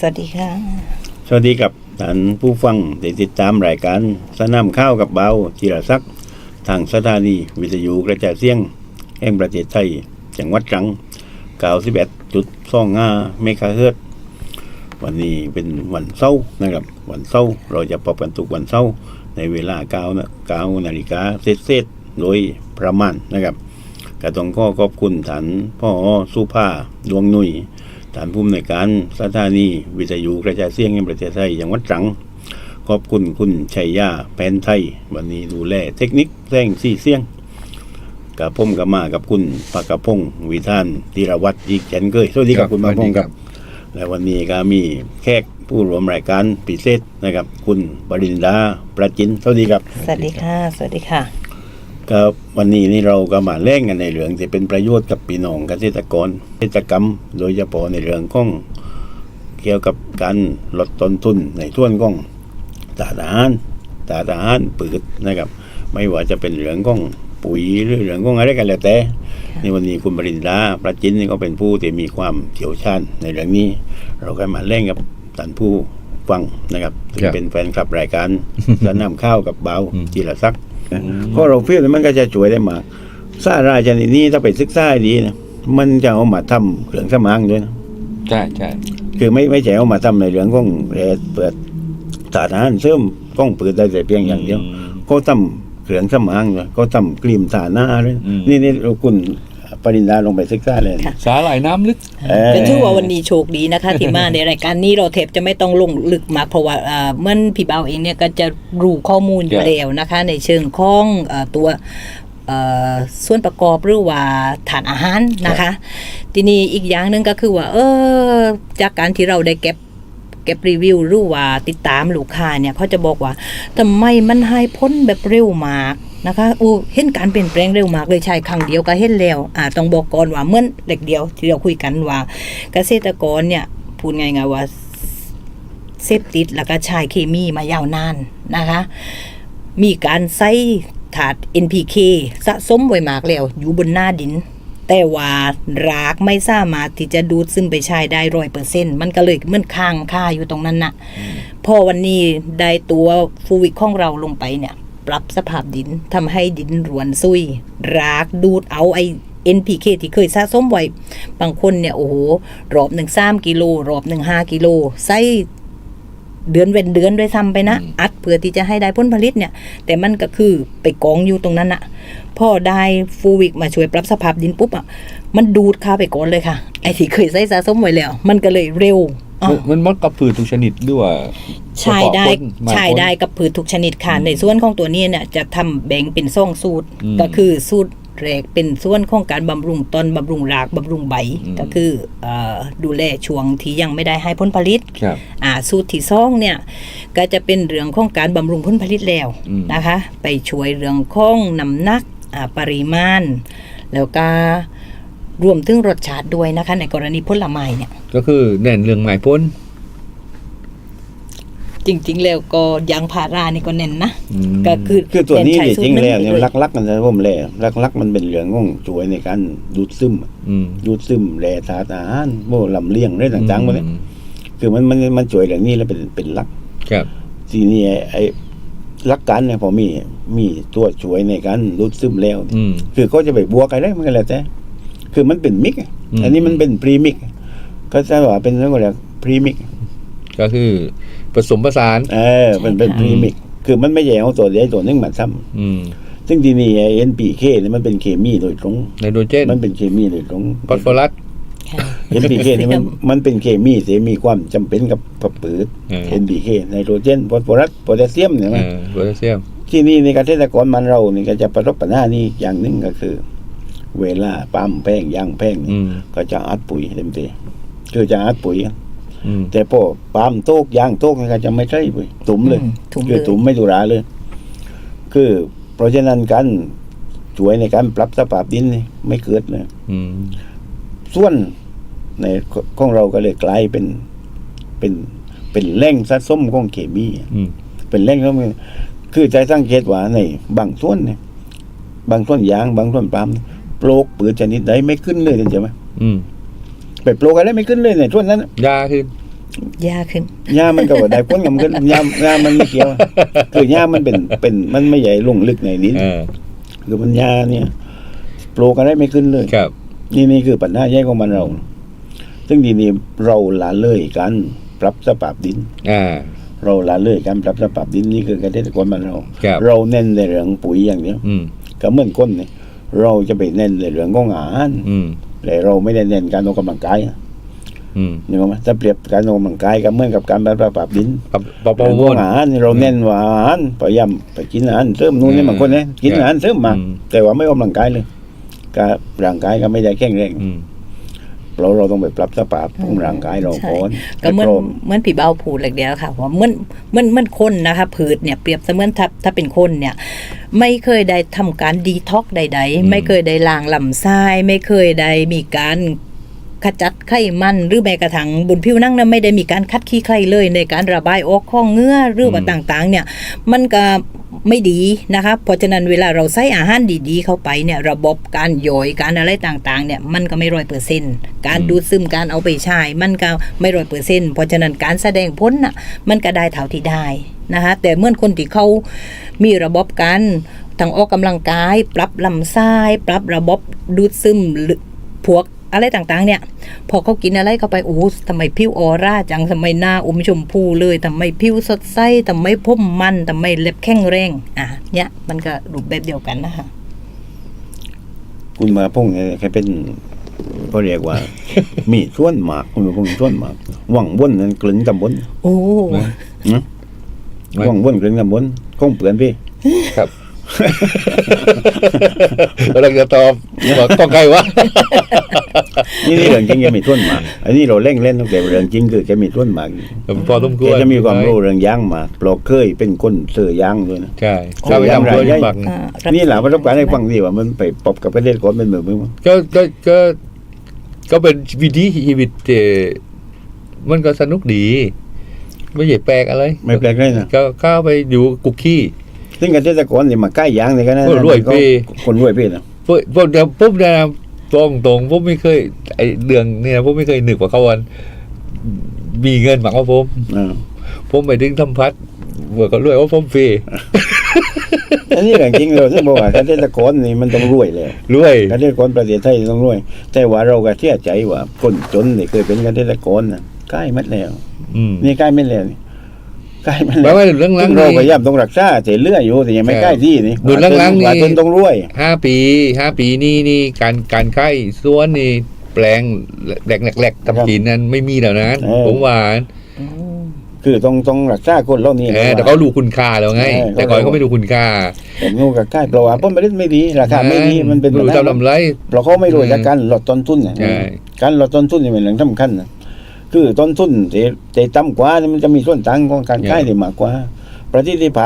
สวัสดีค่ะ สวัสดีกับท่านผู้ฟังที่ติดตามรายการสนามข้าวกับเบาจิรศักดิ์ทางสถานีวิทยุกระจายเสียง แห่งประเทศไทย จังหวัดตรัง91.25เมกะเฮิรตวันนี้เป็นวันเสาร์นะครับ วันเสาร์เราจะพบกันทุกวันเสาร์ในเวลา9นะ9นาฬิกาเศษๆโดยประมาณนะครับก็ต้องขอขอบคุณฐานพ่อสุภาดวงนุ่ย ฐานผู้อำนวยการสถานีวิทยุกระจายเสียงแห่งประเทศไทยจังหวัดตรังขอบคุณคุณชัยยาแผนไทย วันนี้ดูแลเทคนิคแสงสีเสียงกับผมกับมากับคุณปากกระพงศ์วิธานธีรวัตรอีกเช่นเคยสวัสดีครับคุณปากกระพงศ์ครับ และวันนี้ก็มีแขกผู้ร่วมรายการพิเศษนะครับ คุณบรินดาประจินสวัสดีครับ สวัสดีค่ะ สวัสดีค่ะ ก็วันนี้นี่เราก็มาเล่นกันในเรื่องที่เป็นประโยชน์กับพี่น้องเกษตรกรเกษตรกรรม โดยเฉพาะในเรื่องของเกี่ยวกับการลดต้นทุนในท่วนของตาทหารตาทหารปืดนะครับ ไม่ว่าจะเป็นเรื่องของปุ๋ยหรือเรื่องของอะไรกันแล้วแต่ในวันนี้คุณบรินดาประจินนี่ก็เป็นผู้ที่มีความเชี่ยวชาญในเรื่องนี้ เราก็มาเล่นกับท่านผู้ฟังนะครับซึ่งครับเป็นแฟนคลับรายการสนามข้าวกับเบาอืมจีรศักดิ์ เพราะเราเฟี้ยวมันก็จะช่วยได้มากซาราชนิดนี้ถ้าไปศึกษาให้ดีนะมันจะเอามาทำเครื่องสำอางด้วยนะใช่ใช่คือไม่ไม่ใช่เอามาทำในเรื่องของแร่เปิดสารอาหารเสริมกล้องเปิดได้แต่เพียงอย่างเดียวเขาทำเครื่องสำอางด้วยเขาทำครีมทาหน้าเลยอืมนี่นี่เราคุณ ปริญญาลงไปศึกษาเลยนะค่ะ สาหร่ายน้ำลึก เออเป็นชื่อว่าวันนี้โชคดีนะคะ ที่มาในรายการนี้เราเทปจะไม่ต้องลงลึกมากเพราะว่าเอ่อเมื่อพี่เบาเองเนี่ยก็จะรู้ข้อมูลอยู่ครับแล้วนะคะ ในเชิงของเอ่อตัวเอ่อส่วนประกอบหรือว่าฐานอาหารนะคะทีนี้อีกอย่างหนึ่งก็คือว่า เออจากการที่เราได้เก็บ เก็บรีวิวหรือว่าติดตามลูกค้าเนี่ยเขาจะบอกว่าทำไมมันให้พ้นแบบเร็วมากนะคะอู้เห็นการเปลี่ยนแปลงเร็วมากเลยใช่ครั้งเดียวก็เห็นแล้วอ่าต้องบอกก่อนว่าเมื่อเด็กเดียวที่เราคุยกันว่า เกษตรกรเนี่ยพูดไง่ายๆว่าเสพติดแล้วก็ใช้เคมีมายาวนานนะคะ มีการใส่ถาด NPK สะสมไว้มากแล้ว อยู่บนหน้าดิน แต่ว่ารากไม่สามารถที่จะดูดซึมไปใช้ได้ร้อยเปอร์เซ็นมันก็เลยเหมันค้างค่าอยู่ตรงนั้นน่ะพอวันนี้ได้ตัวฟูวิกของเราลงไปเนี่ย ปรับสภาพดินทำให้ดินรวนซุย รากดูดเอาไอ NPK ที่เคยสะสมไว้ บางคนเนี่ย โอ้โห รอบหนึ่งสามกิโล รอบหนึ่งห้ากิโลใส่ เดือนเว้นเดือนด้วยซ้ำไปนะ อัดเพื่อที่จะให้ได้ผลผลิตเนี่ย แต่มันก็คือไปกองอยู่ตรงนั้นอะพอได้ฟูวิกมาช่วยปรับสภาพดินปุ๊บอะมันดูดเข้าไปก่อนเลยค่ะไอ้ที่เคยใส่สะสมไว้แล้ว มันก็เลยเร็วอ้อมันมดกับพืชทุกชนิดด้วยใช่ได้เฉพาะคนหมายใช่ได้กับพืชทุกชนิดค่ะในส่วนของตัวนี้เนี่ยจะทำแบ่งเป็นซ่องสูตรอืมก็คือสูตร แรกเป็นส่วนของการบำรุงต้นบำรุงรากบำรุงใบอืมก็คือเออดูแลช่วงที่ยังไม่ได้ให้ผลผลิตครับอ่าสูตรที่ซ่องเนี่ยก็จะเป็นเรื่องของการบำรุงผลผลิตแล้วอืมนะคะ ไปช่วยเรื่องของน้ำหนักอ่าปริมาณ แล้วก็รวมถึงรสชาติด้วยนะคะ ในกรณีผลไม้เนี่ยก็คือแน่นเรื่องหมายพ้น จริง ๆ แล้วก็ยางพารานี่ก็เน้นนะอืมก็คือคือตัวนี้เน้เนี่ยใช้จริงแล้วเนี่ยสูตลักๆมันจะผมแหละลักๆมันเป็นเรื่องของช่วยในการดูดซึมอืมดูดซึมแร่ธาตุอาหารโมลำเลียงอะไรต่างๆหมดเลยอืมคือมันมันมันช่วยเรื่องนี้แล้วเป็นเป็นหลักครับทีนี้ไอ้ไอ้หลักการเนี่ยพอมีมีตัวช่วยในการดูดซึมแล้วอืมคือเขาจะไปบวกอะไรมันก็แล้วแต่คือมันเป็นมิกอะอืมอันนี้มันเป็นพรีมิกก็จะว่าเป็นเรื่องอะไรพรีมิก ก็คือผสมผสาน เออเป็นเป็นพรีมิกคือมันไม่ใช่เอาตัวเดียวตัวหนึงมาทอืมำซึ่งทีนี้ไอ้ NPK เนี่ยมันเป็นเคมีโดยตรงไนโตรเจนมันเป็นเคมีโดยตรงฟอสฟอรัสค่ะ NPK เนี่ยมันมันเป็นเคมีที่มีความจำเป็นกับกับปืดเออ NPK ไนโตรเจนฟอสฟอรัสโพแทสเซียมเนี่ยเอมันอโพแทสเซียม ที่นี่ในเกษตรกรมันเรานี่ก็จะประสบปัญหานี้อย่างหนึ่งก็คือ เวลาปั๊มแป้งย่างแป้งอืมก็จะอัดปุ๋ยเต็มทีคือจะอัดปุ๋ย อืม แต่พอปั๊มโตกย่างโตกนี่ก็จะไม่ใช่ปุ๋ยตุ่มเลยอืมถุงคือเลยตุ่มไม่ดุราเลย คือ เพราะฉะนั้นการช่วยในการปรับสภาพดินนี่ไม่เกิดเลยอืม ส่วนในของเราก็เลยกลายเป็นเป็นเป็นแหล่งสะสมของเคมี อืม เป็นแหล่งสะสมคือใจสังเกตว่าในบางส่วนเนี่ย บางส่วนยาง บางส่วนปาล์มเนี่ยโปรกปืนชนิดใดไม่ขึ้นเลยใช่ไหมอืม ไปโปรกอะไรไม่ขึ้นเลยในส่วนนั้นน่ะยาคือยากขึ้นหญ้ามันก็บ่ได้พ้นกับมันก็หญ้าหญ้ามันไม่เกี่ยวคือหญ้ามันเป็นเป็นมันไม่ใหญ่ลงลึกในดินเออคือมันหญ้าเนี่ยปลูกอะไรไม่ขึ้นเลย ครับ นี่นี่คือปัญหาใหญ่ของมันเรา ซึ่งทีนี้เราละเลยการปรับสภาพดิน อ่า เราละเลยการปรับสภาพดินนี่คือเกษตรกรบ้านเรา ครับ เราเน้นในเรื่องปุ๋ยอย่างเดียวอืม ก็เหมือนก้นนี่เราจะไปเน้นในเรื่องของอาหาร อืม แต่เราไม่ได้เน้นการออกกำลังกายอืมนึกออกไหมถ้าเปรียบการออกกำลังกายก็เหมือนกับการปรับสภาพดินปรับปรับปเรื่ระองมขวอลงอาหารนี่เราเน้นว่าอาหารพยายามไปกินอาหารเสริมนู่นนี่อืมบางคนเนี่ยกินครับอาหารเสริมมาอืมแต่ว่าไม่ออกกำลังกายเลยก็ร่างกายก็ไม่ได้แข็งแรงอืม เราเราต้องไปปรับสภาพของร่างกายเราใช่ก่อนก็เหมือนให้พร้อมเหมือนผีเบาผูดเหล็กเดียวค่ะว่าเหมือนเหมือนเหมือนคนนะคะผืดเนี่ยเปรียบเสมือนถ้าถ้าเป็นคนเนี่ยไม่เคยได้ทำการดีท็อกใด ๆ ไม่เคยได้ล้างลำไส้ไม่เคยได้มีการ ขจัดไขมันหรือแม้กระทั่งบนผิวหนังนะไม่ได้มีการคัดขี้ใครเลยในการระบายออกข้องเหงื้อหรือว่าอืมต่างๆ เนี่ย มันก็ไม่ดีนะคะเพราะฉะนั้นเวลาเราใส่อาหารดีๆ เข้าไปเนี่ยระบบการย่อยการอะไรต่างๆ เนี่ยมันก็ไม่ร้อยเปอร์เซ็นต์การดูดซึมการเอาไปใช้มันก็ไม่ร้อยเปอร์เซ็นต์เพราะฉะนั้นการแสดงผลน่ะมันก็ได้เท่าที่ได้นะคะแต่เมื่อคนที่เขามีระบบการทางออกกำลังกาย ปรับลำไส้ปรับระบบดูดซึมหรือพวก อะไรต่างๆ เนี่ย พอเขากินอะไรเข้าไปโอ้โหทำไมผิวออร่าจังทำไมหน้าอมชมพูเลยทำไมผิวสดใสทำไมผมมันทำไมเล็บแข็งแรงอะเนี่ยมันก็รูปแบบเดียวกันนะคะคุณมาพงเนี่ยแค่เป็นก็เรียกว่า มีส่วนหมากคุณมาพงส่วนหมากหวังวนนั้นกลึงตำบลโอ้นะหวังวนกลึงตำบลคงเปลือนพี่ครับ กำลังจะตอบบอกต้องใครวะนี่นี่เรื่องจริงแกมีส่วนหมากอันนี้เราเล่นเล่นตั้งแต่เรื่องจริงคือแกมีส่วนหมากพอสมคแกวรจะมีความรู้เรื่องยางหมากปลอกเคยเป็นคนเสือยางด้วยนะใช่ถ้าไปทำตัวยังบังอ่ารับนี่แหละประสบการณ์ให้ฟังดีว่ามันไปปอบกับประเทศก่อนเป็นเหมือนมึงก็ก็ก็ก็เป็นวิธีชีวิตเอ่อมันก็สนุกดี ไม่ใช่แปลกอะไร ไม่แปลกเลยนะก็เข้าไปอยู่กุกกี้ ซึ่งเกษตรกรนี่มาใกล้ยางนี่ก็นะโอ้รวยพี่คนรวยพี่นะพวกพวกเดี๋ยวปุ๊บเนยนะตรงตรงผมไม่เคยไอเรื่องเนี่ยผมไม่เคยนึกว่าเขาวันมีเงินหมักว่าผมอ่าผมไปถึงทำพัดเมื่อเขารวยว่าผมฟรีอันนี้เรื่องจริงเลยซึ่งบอกว่าเกษตรกรนี่มันต้องรวยเลยรวย เกษตรกรประเทศไทยต้องรวย แต่ว่าเราก็เชื่อใจว่าคนจนนี่เคยเป็นเกษตรกรนะใกล้มัดแล้วอืมนี่ใกล้ไม่แล้วนี่ ใกล้มัดแปลแล้วว่าเรื่องหลัซึ่งงเราพนี่ยายามต้องรักษาแต่เลืออยู่แต่ยังไม่ใกล้ที่นี่ดูหลังๆนี่ว่าจนต้องรวย ห้าปีห้าปีนี่นี่การการค่ายสวนนี่แปลงแหลกแหลกๆทำกินนั้นไม่มีแล้วนะผมว่าอืมคือต้องต้องรักษาคนเหล่านี้ เออแต่เขารู้คุณค่าแล้วไงเออแต่ก่อนเขาไม่รู้คุณค่าผมงูกับใกล้เพราะว่าผลผลิตไม่ดีราคาไม่ดีมันเป็นไม่รู้ปัญหาทำลำไร เพราะเขาไม่รู้จากการลดต้นทุนน่ะใช่ การลดต้นทุนนี่เป็นเรื่องสำคัญนะ คือต้นทุนแต่แต่ต่ำกว่านี่มันจะมีส่วนต่างของการขายได้มากกว่า ประสิทธิภาพ